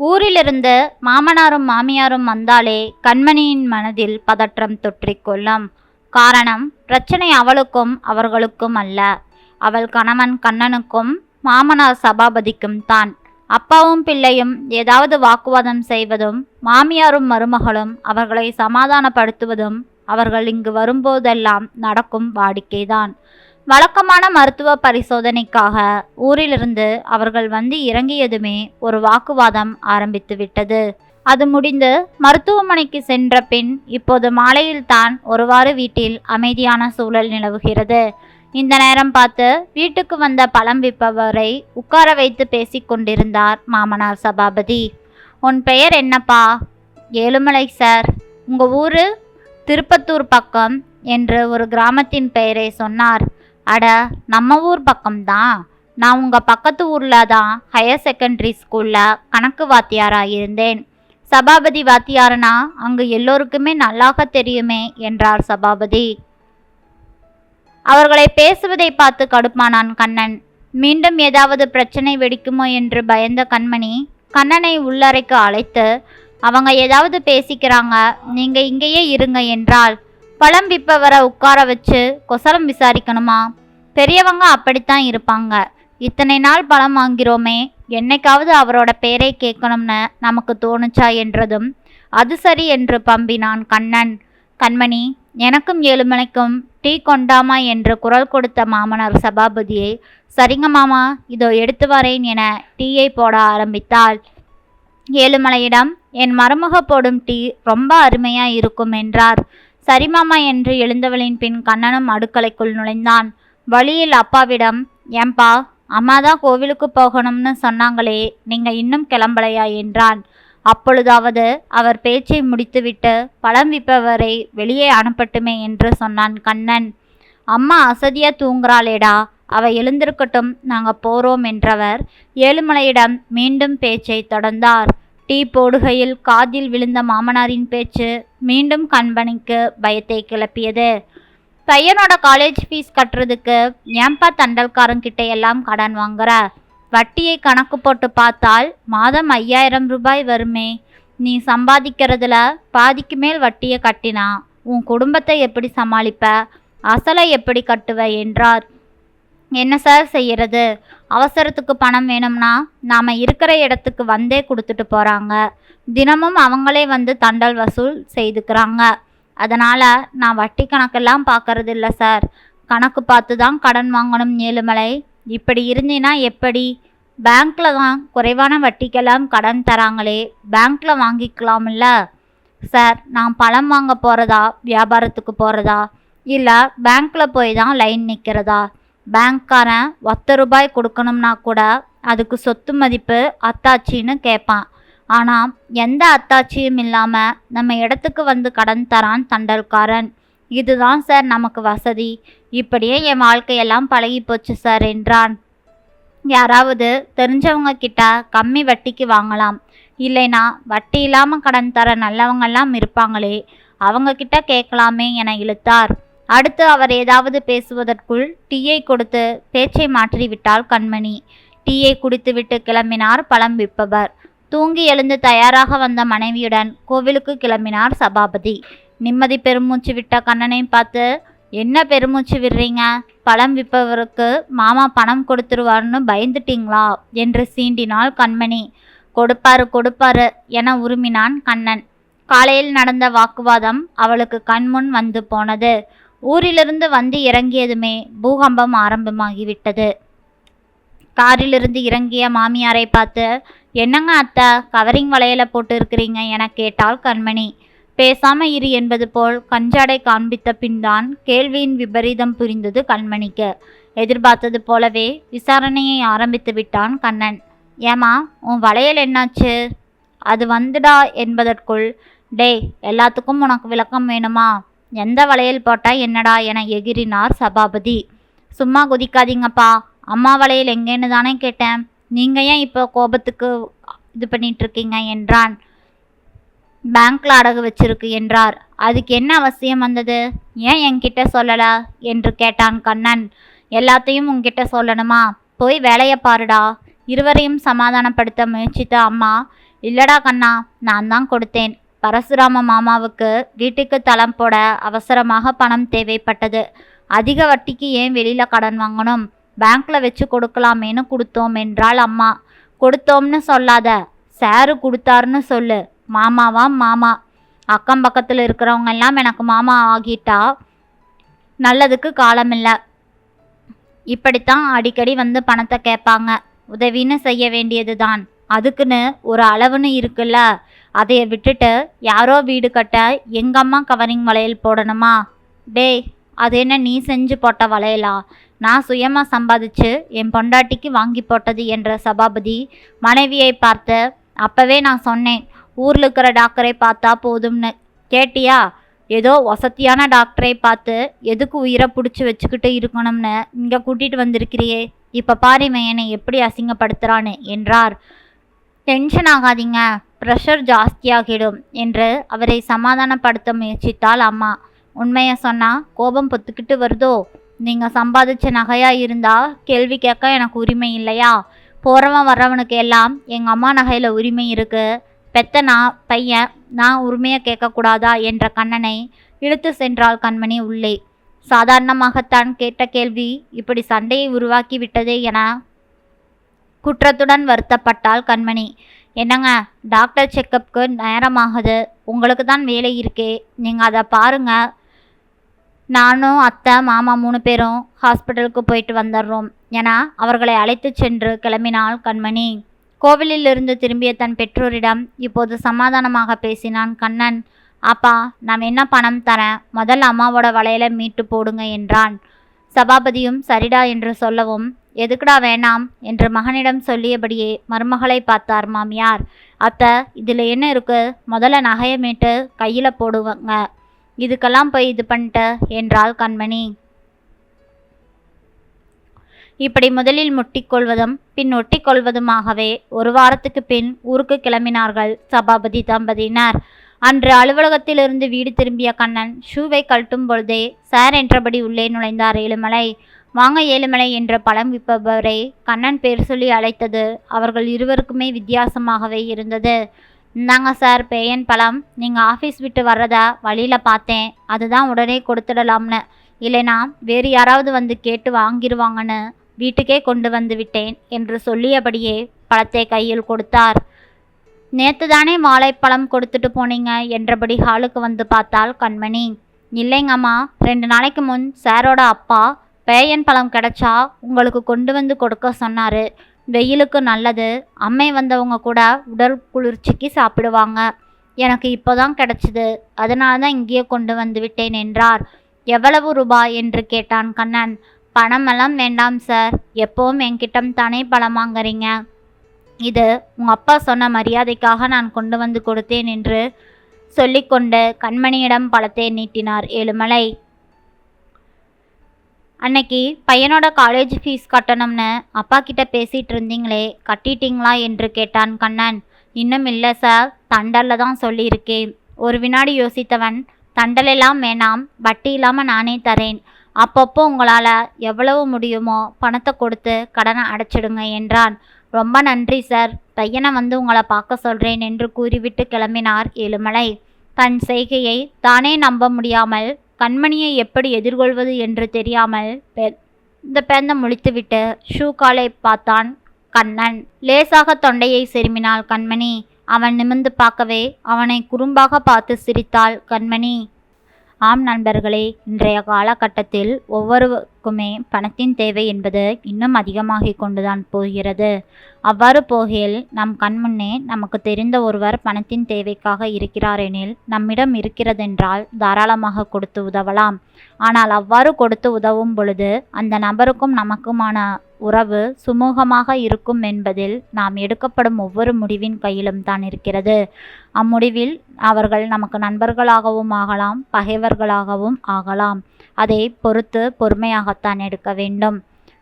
ஊரிலிருந்து மாமனாரும் மாமியாரும் வந்தாலே கண்மணியின் மனதில் பதற்றம் தொற்றிக்கொள்ளும் காரணம் பிரச்சனை அவளுக்கும் அவர்களுக்கும் அல்ல. அவள் கணவன் கண்ணனுக்கும் மாமனார் சபாபதிக்கும் தான். அப்பாவும் பிள்ளையும் ஏதாவது வாக்குவாதம் செய்வதும் மாமியாரும் மருமகளும் அவர்களை சமாதானப்படுத்துவதும் அவர்கள் இங்கு வரும்போதெல்லாம் நடக்கும் வாடிக்கைதான். வழக்கமான மருத்துவ பரிசோதனைக்காக ஊரிலிருந்து அவர்கள் வந்து இறங்கியதுமே ஒரு வாக்குவாதம் ஆரம்பித்து விட்டது. அது முடிந்து மருத்துவமனைக்கு சென்ற பின் இப்போது மாலையில்தான் ஒருவாறு வீட்டில் அமைதியான சூழல் நிலவுகிறது. இந்த நேரம் பார்த்து வீட்டுக்கு வந்த பழம் விற்பவரை உட்கார வைத்து பேசிக்கொண்டிருந்தார் மாமனார் சபாபதி. உன் பெயர் என்னப்பா? ஏழுமலை சார். உங்கள் ஊர்? திருப்பத்தூர் பக்கம் என்று ஒரு கிராமத்தின் பெயரை சொன்னார். அட நம்ம ஊர் பக்கம்தான் நான் உங்கள் பக்கத்து ஊரில் தான் ஹையர் செகண்டரி ஸ்கூலில் கணக்கு வாத்தியாராக இருந்தேன். சபாபதி வாத்தியாரனா அங்கு எல்லோருக்குமே நல்லாக தெரியுமே என்றார் சபாபதி. அவர்களை பேசுவதை பார்த்து கடுப்பானான் கண்ணன். மீண்டும் ஏதாவது பிரச்சனை வெடிக்குமோ என்று பயந்த கண்மணி கண்ணனை உள்ளறைக்கு அழைத்து அவங்க ஏதாவது பேசிக்கிறாங்க நீங்கள் இங்கேயே இருங்க என்றால் பழம் விற்பவரை உட்கார வச்சு கொசலம் விசாரிக்கணுமா? பெரியவங்க அப்படித்தான் இருப்பாங்க. இத்தனை நாள் பழம் வாங்கிறோமே என்னைக்காவது அவரோட பேரை கேட்கணும்னு நமக்கு தோணுச்சா என்றதும் அது சரி என்று பம்பினான் கண்ணன். கண்மணி எனக்கும் ஏழு மணிக்கும் டீ கொண்டாமா? என்று குரல் கொடுத்த மாமனார் சபாபதியை சரிங்க மாமா இதோ எடுத்து வரேன் என டீயை போட ஆரம்பித்தாள். ஏழுமலையிடம் என் மருமக போடும் டீ ரொம்ப அருமையாக இருக்கும் என்றார். சரி மாமா என்று எழுந்தவளின் பின் கண்ணனும் அடுக்கலைக்குள் நுழைந்தான். வழியில் அப்பாவிடம் ஏம்பா அம்மா தான் கோவிலுக்கு போகணும்னு சொன்னாங்களே நீங்க இன்னும் கிளம்பலையா? என்றான். அப்பொழுதாவது அவர் பேச்சை முடித்துவிட்டு பழம் விற்பவரை வெளியே அனுப்பட்டுமே என்று சொன்னான் கண்ணன். அம்மா அசதியா தூங்குறாளேடா அவ எழுந்திருக்கட்டும் நாங்க போறோம் என்றவர் ஏழுமலையிடம் மீண்டும் பேச்சை தொடர்ந்தார். டீ போடுகையில் காதில் விழுந்த மாமனாரின் பேச்சு மீண்டும் கண்பனிக்கு பயத்தை கிளப்பியது. பையனோட காலேஜ் ஃபீஸ் கட்டுறதுக்கு ஏன்பா தண்டல்காரங்கிட்ட எல்லாம் கடன் வாங்குற. வட்டியை கணக்கு போட்டு பார்த்தால் மாதம் ஐயாயிரம் ரூபாய் வருமே. நீ சம்பாதிக்கிறதுல பாதிக்கு மேல் வட்டியை கட்டினா உன் குடும்பத்தை எப்படி சமாளிப்ப? அசலை எப்படி கட்டுவ? என்றார். என்ன சார் செய்கிறது அவசரத்துக்கு பணம் வேணும்னா நாம் இருக்கிற இடத்துக்கு வந்தே கொடுத்துட்டு போகிறாங்க தினமும் அவங்களே வந்து தண்டல் வசூல் செய்துக்கிறாங்க. அதனால் நான் வட்டி கணக்கெல்லாம் பார்க்கறது இல்லை சார். கணக்கு பார்த்து தான் கடன் வாங்கணும் ஏழுமலை. இப்படி இருந்தீன்னா எப்படி? பேங்க்கில் தான் குறைவான வட்டிக்கெல்லாம் கடன் தராங்களே. பேங்க்கில் வாங்கிக்கலாம்ல? சார் நான் பழம் வாங்க போகிறதா வியாபாரத்துக்கு போகிறதா இல்லை பேங்க்கில் போய் தான் லைன் நிற்கிறதா பேங்க்காரன் ஒத்த ரூபாய் கொடுக்கணும்னா கூட அதுக்கு சொத்து மதிப்பு அத்தாச்சின்னு கேட்பான். ஆனால் எந்த அத்தாட்சியும் இல்லாமல் நம்ம இடத்துக்கு வந்து கடன் தரான் தண்டல்காரன். இதுதான் சார் நமக்கு வசதி. இப்படியே என் வாழ்க்கையெல்லாம் பழகி போச்சு சார் என்றான். யாராவது தெரிஞ்சவங்க கிட்ட கம்மி வட்டிக்கு வாங்கலாம். இல்லைனா வட்டி இல்லாமல் கடன் தர நல்லவங்கெல்லாம் இருப்பாங்களே. அவங்க கிட்ட கேட்கலாமே என இழுத்தார். அடுத்து அவர் ஏதாவது பேசுவதற்குள் டீயை கொடுத்து பேச்சை மாற்றிவிட்டாள் கண்மணி. டீயை குடித்துவிட்டு கிளம்பினார் பழம் விற்பவர். தூங்கி எழுந்து தயாராக வந்த மனைவியுடன் கோவிலுக்கு கிளம்பினார் சபாபதி. நிம்மதி பெருமூச்சு விட்ட கண்ணனை பார்த்து என்ன பெருமூச்சு விடுறீங்க? பழம் விற்பவருக்கு மாமா பணம் கொடுத்துருவார்னு பயந்துட்டீங்களா? என்று சீண்டினாள் கண்மணி. கொடுப்பாரு கொடுப்பாரு என உருமினான் கண்ணன். காலையில் நடந்த வாக்குவாதம் அவளுக்கு கண்முன் வந்து போனது. ஊரிலிருந்து வந்து இறங்கியதுமே பூகம்பம் ஆரம்பமாகிவிட்டது. காரிலிருந்து இறங்கிய மாமியாரை பார்த்து என்னங்க அத்தை கவரிங் வளையல போட்டு இருக்கிறீங்க என கேட்டாள் கண்மணி. பேசாம இரு என்பது போல் கஞ்சாடை காண்பித்த பின்தான் கேள்வியின் விபரீதம் புரிந்தது கண்மணிக்கு. எதிர்பார்த்தது போலவே விசாரணையை ஆரம்பித்து விட்டான் கண்ணன். ஏமா உன் வளையல் என்னாச்சு? அது வந்துடா என்பதற்குள் டேய் எல்லாத்துக்கும் உனக்கு விளக்கம் வேணுமா? எந்த வளையல் போட்டால் என்னடா என எகிறினார் சபாபதி. சும்மா குதிக்காதீங்கப்பா. அம்மா வளையல் எங்கேன்னு தானே கேட்டேன். நீங்கள் ஏன் இப்போ கோபத்துக்கு இது பண்ணிகிட்ருக்கீங்க என்றான். பேங்க்ல அடகு வச்சிருக்கு என்றார். அதுக்கு என்ன அவசியம் வந்தது? ஏன் என்கிட்ட சொல்லலை? என்று கேட்டான் கண்ணன். எல்லாத்தையும் உங்ககிட்ட சொல்லணுமா? போய் வேலையை பாருடா. இருவரையும் சமாதானப்படுத்த முயற்சித்த அம்மா இல்லடா கண்ணா நான் தான் கொடுத்தேன். பரசுராம மாமாவுக்கு வீட்டுக்கு தளம் போட அவசரமாக பணம் தேவைப்பட்டது. அதிக வட்டிக்கு ஏன் வெளியில் கடன் வாங்கணும்? பேங்க்கில் வச்சு கொடுக்கலாமேன்னு கொடுத்தோம் என்றாள் அம்மா. கொடுத்தோம்னு சொல்லாத. சாரு கொடுத்தாருன்னு சொல்லு. மாமாவா? மாமா. அக்கம் பக்கத்தில் இருக்கிறவங்க எல்லாம் எனக்கு மாமா ஆகிட்டா நல்லதுக்கு காலமில்லை. இப்படித்தான் அடிக்கடி வந்து பணத்தை கேட்பாங்க. உதவின்னு செய்ய வேண்டியது தான் அதுக்குன்னு ஒரு அளவுன்னு இருக்குல்ல. அதைய விட்டுட்டு யாரோ வீடு கட்ட எங்கம்மா கவரிங் வளையல் போடணுமா? டேய் அது என்ன நீ செஞ்சு போட்ட வளையலா? நான் சுயமாக சம்பாதிச்சு என் பொண்டாட்டிக்கு வாங்கி போட்டது என்ற சபாபதி மனைவியை பார்த்து அப்போவே நான் சொன்னேன் ஊரில் இருக்கிற டாக்டரை பார்த்தா போதும்னு. கேட்டியா? ஏதோ வசதியான டாக்டரை பார்த்து எதுக்கு உயிரை பிடிச்சி வச்சுக்கிட்டு இருக்கணும்னு இங்கே கூட்டிகிட்டு வந்திருக்கிறியே? இப்போ பாரு இவன் என்னை எப்படி அசிங்கப்படுத்துகிறான்னு என்றார். டென்ஷன் ஆகாதீங்க. ப்ரெஷர் ஜாஸ்தியாகிடும் என்று அவரை சமாதானப்படுத்த முயற்சித்தாள் அம்மா. உண்மையை சொன்னால் கோபம் பொத்துக்கிட்டு வருதோ? நீங்கள் சம்பாதிச்ச நகையாக இருந்தால் கேள்வி கேட்க எனக்கு உரிமை இல்லையா? போகிறவன் வர்றவனுக்கு எல்லாம் எங்கள் அம்மா நகையில் உரிமை இருக்குது பெத்த நான் பையன் நான் உரிமையை கேட்கக்கூடாதா என்ற கண்ணனை இழுத்து சென்றாள் கண்மணி உள்ளே. சாதாரணமாகத்தான் கேட்ட கேள்வி இப்படி சண்டையை உருவாக்கி விட்டதே என குற்றத்துடன் வருத்தப்பட்டாள் கண்மணி. என்னங்க டாக்டர் செக்கப்புக்கு நேரமாகுது. உங்களுக்கு தான் வேலை இருக்கே. நீங்கள் அதை பாருங்க. நானும் அத்தை மாமா மூணு பேரும் ஹாஸ்பிட்டலுக்கு போயிட்டு வந்துடுறோம். என அவர்களை அழைத்து சென்று கிளம்பினாள் கண்மணி. கோவிலிலிருந்து திரும்பிய தன் பெற்றோரிடம் இப்போது சமாதானமாக பேசினான் கண்ணன். அப்பா நாம் என்ன பணம் தரேன்? முதல் அம்மாவோட வளையலை மீட்டு போடுங்க என்றான். சபாபதியும் சரிடா என்று சொல்லவும் எதுக்குடா வேணாம்? என்று மகனிடம் சொல்லியபடியே மருமகளை பார்த்தார் மாமியார். அத்தை இதில் என்ன இருக்கு? முதல்ல நகையை மீட்டு கையில் போடுவாங்க. இதுக்கெல்லாம் போய் இது பண்ணிட்ட? என்றாள் கண்மணி. இப்படி முதலில் முட்டிக்கொள்வதும் பின் ஒட்டிக்கொள்வதுமாகவே ஒரு வாரத்துக்கு பின் ஊருக்கு கிளம்பினார்கள் சபாபதி தம்பதியினர். அன்று அலுவலகத்திலிருந்து வீடு திரும்பிய கண்ணன் ஷூவை கழட்டும் பொழுதே சார் என்றபடி உள்ளே நுழைந்தார் எழுமலை வாங்க ஏழுமலை என்ற பழம் விற்பவரை கண்ணன் பேர் சொல்லி அழைத்தது அவர்கள் இருவருக்குமே வித்தியாசமாகவே இருந்தது. இந்தாங்க சார் பேயன் பழம். நீங்கள் ஆஃபீஸ் விட்டு வர்றதா? வழியில் பார்த்தேன். அதுதான் உடனே கொடுத்துடலாம்னு. இல்லைனா வேறு யாராவது வந்து கேட்டு வாங்கிடுவாங்கன்னு வீட்டுக்கே கொண்டு வந்து விட்டேன் என்று சொல்லியபடியே பழத்தை கையில் கொடுத்தார். நேற்று தானே வாழைப்பழம் கொடுத்துட்டு போனீங்க என்றபடி ஹாலுக்கு வந்து பார்த்தால் கண்மணி. இல்லைங்கம்மா ரெண்டு நாளைக்கு முன் சாரோட அப்பா பேயன் பழம் கிடைச்சா உங்களுக்கு கொண்டு வந்து கொடுக்க சொன்னார். வெயிலுக்கு நல்லது. அம்மை வந்தவங்க கூட உடல் குளிர்ச்சிக்கு சாப்பிடுவாங்க. எனக்கு இப்போதான் கிடச்சிது. அதனால தான் இங்கேயே கொண்டு வந்து விட்டேன் என்றார். எவ்வளவு ரூபாய்? என்று கேட்டான் கண்ணன். பணமெல்லாம் வேண்டாம் சார். எப்போவும் என்கிட்டம் தானே பழம் வாங்குறீங்க? இது உங்கள் அப்பா சொன்ன மரியாதைக்காக நான் கொண்டு வந்து கொடுத்தேன் என்று சொல்லிக்கொண்டு கண்மணியிடம் பழத்தை நீட்டினார் ஏழுமலை. அன்னைக்கு பையனோட காலேஜ் ஃபீஸ் கட்டணும்னு அப்பா கிட்ட பேசிகிட்டு இருந்தீங்களே கட்டிட்டீங்களா என்று கேட்டான் கண்ணன். இன்னும் இல்லை சார் தண்டலில் தான் சொல்லியிருக்கேன். ஒரு வினாடி யோசித்தவன் தண்டலெல்லாம் வேணாம் வட்டி இல்லாமல் நானே தரேன். அப்பப்போ உங்களால் எவ்வளவு முடியுமோ பணத்தை கொடுத்து கடனை அடைச்சிடுங்க என்றான். ரொம்ப நன்றி சார் பையனை வந்து உங்களை பார்க்க சொல்கிறேன் என்று கூறிவிட்டு கிளம்பினார் ஏழுமலை தன் செய்கையை தானே நம்ப முடியாமல் கண்மணியை எப்படி எதிர்கொள்வது என்று தெரியாமல் இந்த பேந்த முழித்துவிட்டு ஷூ காலை பார்த்தான் கண்ணன். லேசாக தொண்டையை செருமினாள் கண்மணி. அவன் நிமிர்ந்து பார்க்கவே அவனை குறும்பாக பார்த்து சிரித்தாள் கண்மணி. ஆம் நண்பர்களே இன்றைய காலகட்டத்தில் ஒவ்வொருவருக்குமே பணத்தின் தேவை என்பது இன்னும் அதிகமாகிக் கொண்டுதான் போகிறது. அவ்வாறு போகையில் நம் கண்முன்னே நமக்கு தெரிந்த ஒருவர் பணத்தின் தேவைக்காக இருக்கிறார் எனில் நம்மிடம் இருக்கிறதென்றால் தாராளமாக கொடுத்து உதவலாம். ஆனால் அவ்வாறு கொடுத்து உதவும் பொழுது அந்த நபருக்கும் நமக்குமான உறவு சுமூகமாக இருக்கும் என்பதில் நாம் எடுக்கப்படும் ஒவ்வொரு முடிவின் கையிலும் தான் இருக்கிறது. அம்முடிவில் அவர்கள் நமக்கு நண்பர்களாகவும் ஆகலாம் பகைவர்களாகவும் ஆகலாம். அதை பொறுத்து பொறுமையாகத்தான் எடுக்க வேண்டும்.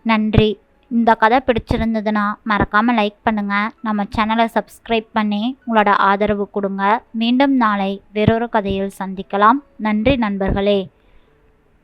நன்றி. இந்த கதை பிடிச்சிருந்ததுன்னா மறக்காமல் லைக் பண்ணுங்கள் நம்ம சேனலை சப்ஸ்கிரைப் பண்ணி உங்களோட ஆதரவு கொடுங்க. மீண்டும் நாளை வேறொரு கதையில் சந்திக்கலாம். நன்றி நண்பர்களே.